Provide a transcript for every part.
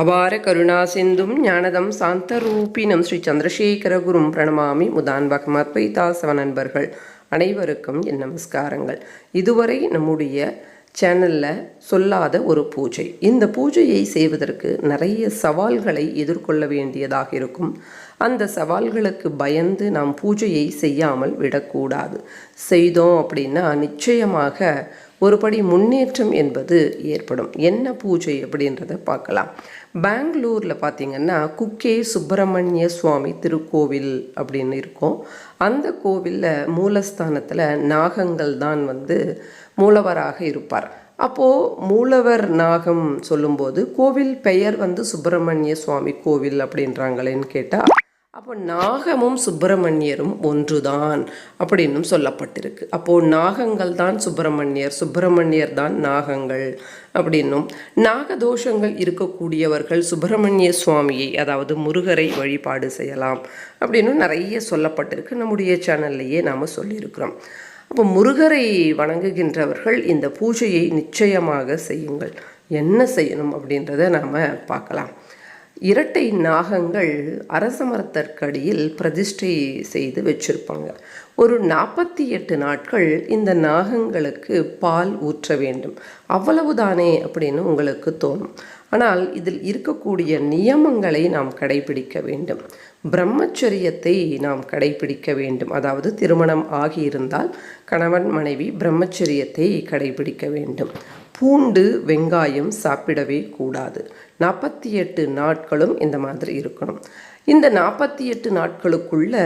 அபார கருணா சிந்தும் ஞானதம் சாந்தரூபினம் ஸ்ரீ சந்திரசேகரகுரும் பிரணமாமி முதான்பகம் அத்வைதாசவ நண்பர்கள் அனைவருக்கும் என் நமஸ்காரங்கள். இதுவரை நம்முடைய சேனலில் சொல்லாத ஒரு பூஜை. இந்த பூஜையை செய்வதற்கு நிறைய சவால்களை எதிர்கொள்ள வேண்டியதாக இருக்கும். அந்த சவால்களுக்கு பயந்து நாம் பூஜையை செய்யாமல் விடக்கூடாது. செய்தோம் அப்படின்னா நிச்சயமாக ஒருபடி முன்னேற்றம் என்பது ஏற்படும். என்ன பூஜை அப்படின்றத பார்க்கலாம். பெங்களூரில் பார்த்திங்கன்னா குக்கே சுப்பிரமணிய சுவாமி திருக்கோவில் அப்படின்னு இருக்கும். அந்த கோவிலில் மூலஸ்தானத்தில் நாகங்கள் தான் வந்து மூலவராக இருப்பார். அப்போது மூலவர் நாகம் சொல்லும்போது கோவில் பெயர் வந்து சுப்பிரமணிய சுவாமி கோவில் அப்படின்றாங்களேன்னு கேட்டால் அப்போ நாகமும் சுப்பிரமணியரும் ஒன்றுதான் அப்படின்னும் சொல்லப்பட்டிருக்கு. அப்போது நாகங்கள் தான் சுப்பிரமணியர் சுப்பிரமணியர் தான் நாகங்கள் அப்படின்னும். நாகதோஷங்கள் இருக்கக்கூடியவர்கள் சுப்பிரமணிய சுவாமியை அதாவது முருகரை வழிபாடு செய்யலாம் அப்படின்னும் நிறைய சொல்லப்பட்டிருக்கு. நம்முடைய சேனல்லையே நாம் சொல்லியிருக்கிறோம். அப்போ முருகரை வணங்குகின்றவர்கள் இந்த பூஜையை நிச்சயமாக செய்யுங்கள். என்ன செய்யணும் அப்படின்றத நாம் பார்க்கலாம். இரட்டை நாகங்கள் அரச மரத்தற்கடியில் பிரதிஷ்டை செய்து வச்சிருப்பாங்க. ஒரு நாற்பத்தி எட்டு நாட்கள் இந்த நாகங்களுக்கு பால் ஊற்ற வேண்டும். அவ்வளவுதானே அப்படின்னு உங்களுக்கு தோணும். ஆனால் இதில் இருக்கக்கூடிய நியமங்களை நாம் கடைபிடிக்க வேண்டும். பிரம்மச்சரியத்தை நாம் கடைபிடிக்க வேண்டும். அதாவது திருமணம் ஆகியிருந்தால் கணவன் மனைவி பிரம்மச்சரியத்தை கடைபிடிக்க வேண்டும். பூண்டு வெங்காயம் சாப்பிடவே கூடாது. நாற்பத்தி எட்டு நாட்களும் இந்த மாதிரி இருக்கணும். இந்த நாற்பத்தி எட்டு நாட்களுக்குள்ள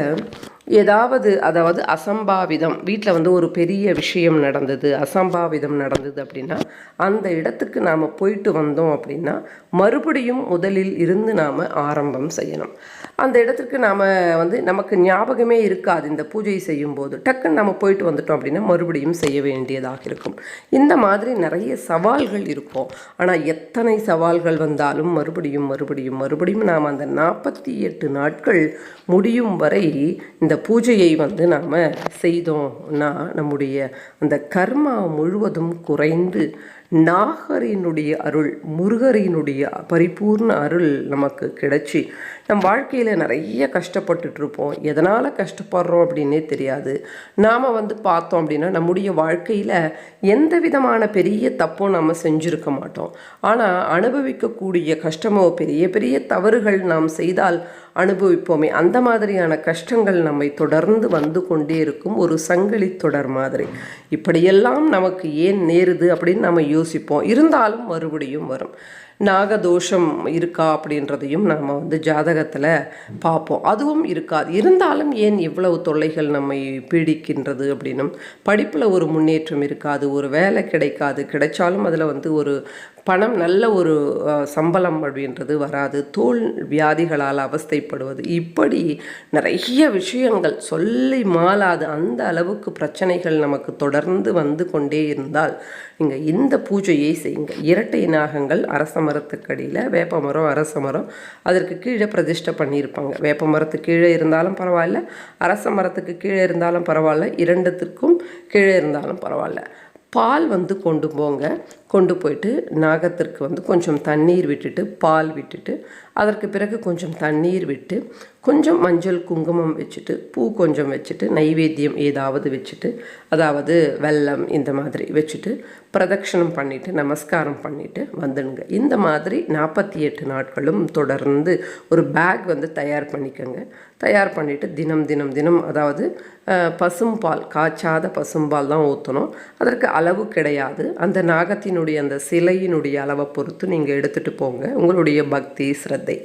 ஏதாவது அதாவது அசம்பாவிதம். வீட்டில் வந்து ஒரு பெரிய விஷயம் நடந்தது அசம்பாவிதம் நடந்தது அப்படின்னா அந்த இடத்துக்கு நாம் போயிட்டு வந்தோம் அப்படின்னா மறுபடியும் முதலில் இருந்து நாம் ஆரம்பம் செய்யணும். அந்த இடத்துக்கு நாம் வந்து நமக்கு ஞாபகமே இருக்காது. இந்த பூஜை செய்யும்போது டக்குன்னு நம்ம போயிட்டு வந்துட்டோம் அப்படின்னா மறுபடியும் செய்ய வேண்டியதாக இருக்கும். இந்த மாதிரி நிறைய சவால்கள் இருக்கும். ஆனால் எத்தனை சவால்கள் வந்தாலும் மறுபடியும் மறுபடியும் மறுபடியும் நாம் அந்த நாற்பத்தி எட்டு நாட்கள் முடியும் வரை இந்த பூஜையை வந்து நாம் செய்தோம்னா நம்முடைய அந்த கர்மா முழுவதும் குறைந்து நாகரினுடைய அருள் முருகரினுடைய பரிபூர்ண அருள் நமக்கு கிடைச்சி நம் வாழ்க்கையில் நிறைய கஷ்டப்பட்டுட்டு இருப்போம் எதனால் கஷ்டப்படுறோம் அப்படின்னே தெரியாது. நாம் வந்து பார்த்தோம் அப்படின்னா நம்முடைய வாழ்க்கையில் எந்த விதமான பெரிய தப்பும் நம்ம செஞ்சுருக்க மாட்டோம். ஆனால் அனுபவிக்கக்கூடிய கஷ்டமோ பெரிய பெரிய தவறுகள் நாம் செய்தால் அனுபவிப்போமே. அந்த மாதிரியான கஷ்டங்கள் நம்மை தொடர்ந்து வந்து கொண்டே இருக்கும் ஒரு சங்கிலி தொடர் மாதிரி. இப்படியெல்லாம் நமக்கு ஏன் நேருது அப்படின்னு நம்ம யோசிப்போம். இருந்தாலும் மறுபடியும் வரும். நாகதோஷம் இருக்கா அப்படின்றதையும் நம்ம வந்து ஜாதகத்தில் பார்ப்போம். அதுவும் இருக்காது. இருந்தாலும் ஏன் இவ்வளவு தொல்லைகள் நம்மை பீடிக்கின்றது அப்படின்னும் படிப்பில் ஒரு முன்னேற்றம் இருக்காது. ஒரு வேலை கிடைக்காது. கிடைச்சாலும் அதில் வந்து ஒரு பணம் நல்ல ஒரு சம்பளம் அப்படின்றது வராது. தோல் வியாதிகளால் அவஸ்தைப்படுவது. இப்படி நிறைய விஷயங்கள் சொல்லி மாலாது அந்த அளவுக்கு பிரச்சனைகள் நமக்கு தொடர்ந்து வந்து கொண்டே இருந்தால் நீங்கள் இந்த பூஜையை செய்யுங்க. இரட்டை நாகங்கள் அரசம் மரத்துக்கடியில் வேப்ப மரம் அரச மரம் அதற்கு கீழே பிரதிஷ்டை பண்ணியிருப்பாங்க. வேப்ப மரத்துக்கு கீழே இருந்தாலும் பரவாயில்ல அரச மரத்துக்கு கீழே இருந்தாலும் பரவாயில்ல இரண்டுத்துக்கும் கீழே இருந்தாலும் பரவாயில்ல. பால் வந்து கொண்டு போங்க. கொண்டு போயிட்டு நாகத்திற்கு வந்து கொஞ்சம் தண்ணீர் விட்டுட்டு பால் விட்டுட்டு அதற்கு பிறகு கொஞ்சம் தண்ணீர் விட்டு கொஞ்சம் மஞ்சள் குங்குமம் வச்சுட்டு பூ கொஞ்சம் வச்சுட்டு நைவேத்தியம் ஏதாவது வச்சுட்டு அதாவது வெல்லம் இந்த மாதிரி வச்சுட்டு பிரதட்சணம் பண்ணிவிட்டு நமஸ்காரம் பண்ணிவிட்டு வந்துடுங்க. இந்த மாதிரி நாற்பத்தி எட்டு நாட்களும் தொடர்ந்து ஒரு பேக் வந்து தயார் பண்ணிக்கோங்க. தயார் பண்ணிவிட்டு தினம் தினம் தினம் அதாவது பசும்பால் காய்ச்சாத பசும்பால் தான் ஊற்றணும் அதற்கு அளவு கிடையாது. அந்த நாகத்தின் நாகத்தினுடைய அந்த சிலையினுடைய அளவை பொறுத்து நீங்கள் எடுத்துகிட்டு போங்க. உங்களுடைய பக்தி ஸ்ரத்தை.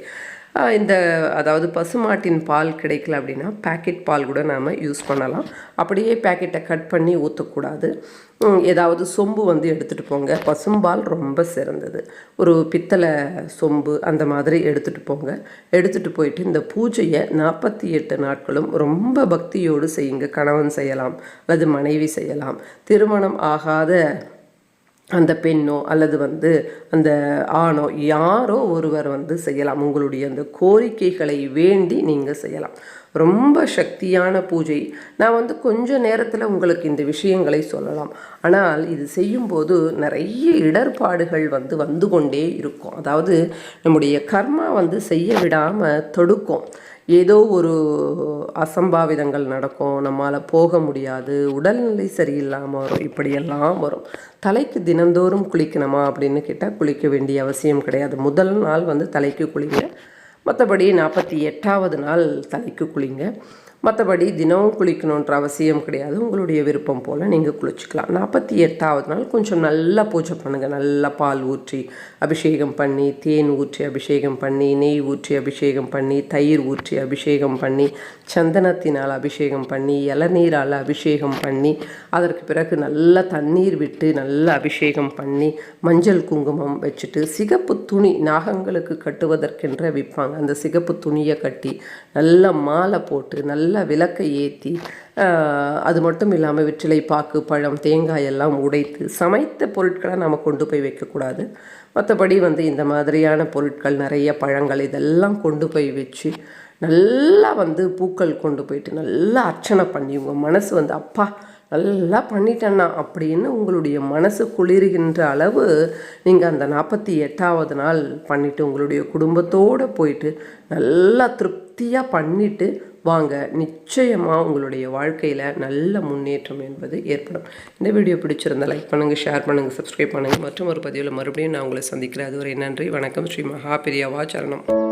இந்த அதாவது பசுமாட்டின் பால் கிடைக்கல அப்படின்னா பேக்கெட் பால் கூட நாம் யூஸ் பண்ணலாம். அப்படியே பேக்கெட்டை கட் பண்ணி ஊற்றக்கூடாது ஏதாவது சொம்பு வந்து எடுத்துகிட்டு போங்க. பசும்பால் ரொம்ப சிறந்தது. ஒரு பித்தளை சொம்பு அந்த மாதிரி எடுத்துகிட்டு போங்க. எடுத்துகிட்டு போயிட்டு இந்த பூஜையை நாற்பத்தி எட்டு நாட்களும் ரொம்ப பக்தியோடு செய்யுங்க. கணவன் செய்யலாம். அல்லது மனைவி செய்யலாம். திருமணம் ஆகாத அந்த பெண்ணோ அல்லது வந்து அந்த ஆணோ யாரோ ஒருவர் வந்து செய்யலாம். உங்களுடைய அந்த கோரிக்கைகளை வேண்டி நீங்கள் செய்யலாம். ரொம்ப சக்தியான பூஜை. நான் வந்து கொஞ்ச நேரத்தில் உங்களுக்கு இந்த விஷயங்களை சொல்லலாம். ஆனால் இது செய்யும்போது நிறைய இடர்பாடுகள் வந்து வந்து கொண்டே இருக்கும். அதாவது நம்முடைய கர்மா வந்து செய்ய விடாமல் தடுக்கும். ஏதோ ஒரு அசம்பாவிதங்கள் நடக்கும் நம்மால் போக முடியாது உடல்நிலை சரியில்லாமல் வரும் இப்படியெல்லாம் வரும். தலைக்கு தினந்தோறும் குளிக்கணுமா அப்படின்னு கேட்டால் குளிக்க வேண்டிய அவசியம் கிடையாது. முதல் நாள் வந்து தலைக்கு குளிங்க. மற்றபடி நாற்பத்தி எட்டாவது நாள் தலைக்கு குளிங்க. மற்றபடி தினமும் குளிக்கணுன்ற அவசியம் கிடையாது. உங்களுடைய விருப்பம் போல் நீங்கள் குளிச்சுக்கலாம். நாற்பத்தி எட்டாவது நாள் கொஞ்சம் நல்லா பூஜை பண்ணுங்கள் நல்லா பால் ஊற்றி அபிஷேகம் பண்ணி தேன் ஊற்றி அபிஷேகம் பண்ணி நெய் ஊற்றி அபிஷேகம் பண்ணி தயிர் ஊற்றி அபிஷேகம் பண்ணி சந்தனத்தினால் அபிஷேகம் பண்ணி இளநீரால் அபிஷேகம் பண்ணி அதற்கு பிறகு நல்லா தண்ணீர் விட்டு நல்லா அபிஷேகம் பண்ணி மஞ்சள் குங்குமம் வச்சுட்டு சிகப்பு துணி நாகங்களுக்கு கட்டுவதற்கென்ற விற்பாங்க. அந்த சிகப்பு துணியை கட்டி நல்ல மாலை போட்டு நல்ல விளக்கை ஏற்றி அது மட்டும் இல்லாமல் வெற்றிலை பாக்கு பழம் தேங்காய் எல்லாம் உடைத்து சமைத்த பொருட்களை நம்ம கொண்டு போய் வைக்கக்கூடாது. மற்றபடி வந்து இந்த மாதிரியான பொருட்கள் நிறைய பழங்கள் இதெல்லாம் கொண்டு போய் வச்சு நல்லா வந்து பூக்கள் கொண்டு போயிட்டு நல்லா அர்ச்சனை பண்ணி உங்கள் மனசு வந்து அப்பா நல்லா பண்ணிட்டேன்னா அப்படின்னு உங்களுடைய மனசு குளிர்கின்ற அளவு நீங்கள் அந்த நாற்பத்தி எட்டாவது நாள் பண்ணிவிட்டு உங்களுடைய குடும்பத்தோடு போயிட்டு நல்லா திருப்தியாக பண்ணிவிட்டு வாங்க. நிச்சயமாக உங்களுடைய வாழ்க்கையில் நல்ல முன்னேற்றம் என்பது ஏற்படும். இந்த வீடியோ பிடிச்சிருந்தால் லைக் பண்ணுங்கள் ஷேர் பண்ணுங்கள் சப்ஸ்கிரைப் பண்ணுங்கள் மற்றும் ஒரு பதிவில் மறுபடியும் நான் உங்களை சந்திக்கிறேன். அதுவரை நன்றி வணக்கம். ஸ்ரீ மகா பெரியவா சரணம்.